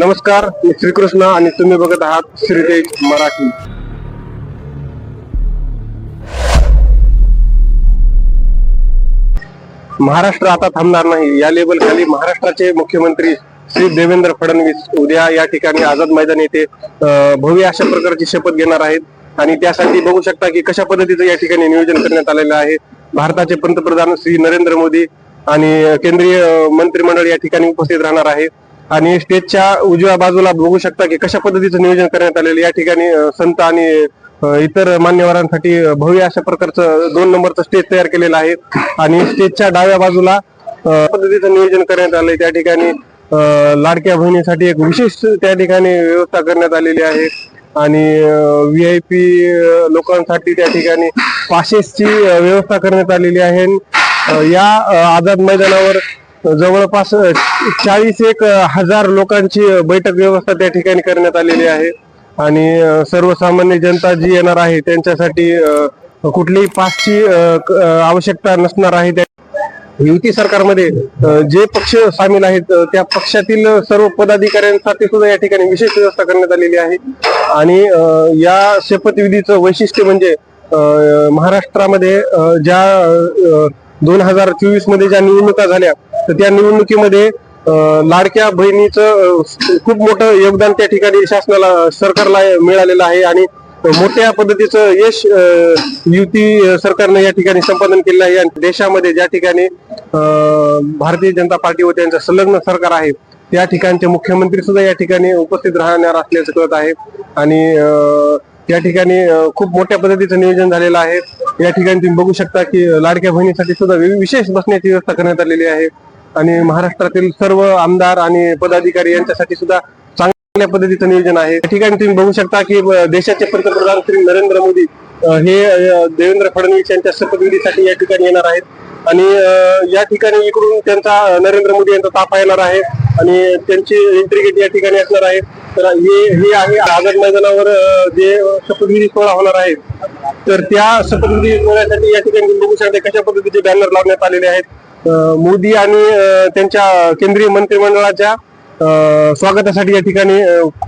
नमस्कार मी श्रीकृष्ण आणि तुम्ही बघत आहात श्रीदेश मराठी. महाराष्ट्र आता थांबणार नाही. या लेबल खाली महाराष्ट्राचे मुख्यमंत्री श्री देवेंद्र फडणवीस उद्या या ठिकाणी आझाद मैदान येथे भव्य अशा प्रकारची शपथ घेणार आहेत. आणि त्यासाठी बघू शकता की कशा पद्धतीचं या ठिकाणी नियोजन करण्यात आलेलं आहे. भारताचे पंतप्रधान श्री नरेंद्र मोदी आणि केंद्रीय मंत्रिमंडळ या ठिकाणी उपस्थित राहणार आहे. आणि स्टेजच्या उजव्या बाजूला बघू शकता की कशा पद्धतीचं नियोजन करण्यात आलेलं या ठिकाणी संत आणि इतर मान्यवरांसाठी भव्य अशा प्रकारचं दोन नंबरचं स्टेज तयार केलेलं आहे. आणि स्टेजच्या डाव्या बाजूला पद्धतीचं नियोजन करण्यात आलंय. त्या ठिकाणी लाडक्या बहिणीसाठी एक विशेष त्या ठिकाणी व्यवस्था करण्यात आलेली आहे. आणि व्ही आय पी लोकांसाठी त्या ठिकाणी पासेसची व्यवस्था करण्यात आलेली आहे. या आझाद मैदानावर जवळपास चाळीस एक हजार लोकांची बैठक व्यवस्था त्या ठिकाणी करण्यात आलेली आहे. आणि सर्वसामान्य जनता जी येणार आहे त्यांच्यासाठी कुठलीही पासची आवश्यकता नसणार आहे. त्या युती सरकारमध्ये जे पक्ष सामील आहेत त्या पक्षातील सर्व पदाधिकाऱ्यांसाठी सुद्धा या ठिकाणी विशेष व्यवस्था करण्यात आलेली आहे. आणि या शपथविधीचं वैशिष्ट्य म्हणजे महाराष्ट्रामध्ये ज्या दोन हजार चोवीसमध्ये ज्या निवडणुका झाल्या तर त्या निवडणुकीमध्ये लाडक्या बहिणीचं खूप मोठं योगदान त्या ठिकाणी शासनाला सरकारला मिळालेलं आहे आणि मोठ्या पद्धतीचं यश युती सरकारने या ठिकाणी संपादन केलेलं आहे. आणि देशामध्ये ज्या ठिकाणी भारतीय जनता पार्टी व त्यांचं संलग्न सरकार आहे त्या ठिकाणचे मुख्यमंत्री सुद्धा या ठिकाणी उपस्थित राहणार असल्याचं कळत आहे. आणि त्या या ठिकाणी खूप मोठ्या पद्धतीचं नियोजन झालेलं आहे. या ठिकाणी तुम्ही बघू शकता की लाडक्या बहिणीसाठी सुद्धा विशेष बसण्याची व्यवस्था करण्यात आलेली आहे. आणि महाराष्ट्रातील सर्व आमदार आणि पदाधिकारी यांच्यासाठी सुद्धा चांगल्या पद्धतीचं नियोजन आहे. या ठिकाणी तुम्ही बघू शकता की देशाचे पंतप्रधान श्री नरेंद्र मोदी हे देवेंद्र फडणवीस यांच्या शपथविधीसाठी या ठिकाणी येणार आहेत. आणि या ठिकाणी इकडून त्यांचा नरेंद्र मोदी यांचा ताफा येणार आहे आणि त्यांची एंट्री गेट या ठिकाणी असणार आहे. तर हे हे आहे आझाद मैदानावर जे शपथविधी सोहळा होणार आहे. तर त्या शपथविधी सोहळ्यासाठी या ठिकाणी बघू शकता कशा पद्धतीचे बॅनर लावण्यात आलेले आहेत. मोदी आणि त्यांच्या केंद्रीय मंत्रिमंडळाच्या स्वागतासाठी या ठिकाणी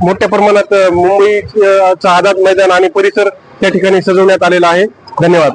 मोठ्या प्रमाणात मुंबईचा आझाद मैदान आणि परिसर त्या ठिकाणी सजवण्यात आलेला आहे. धन्यवाद.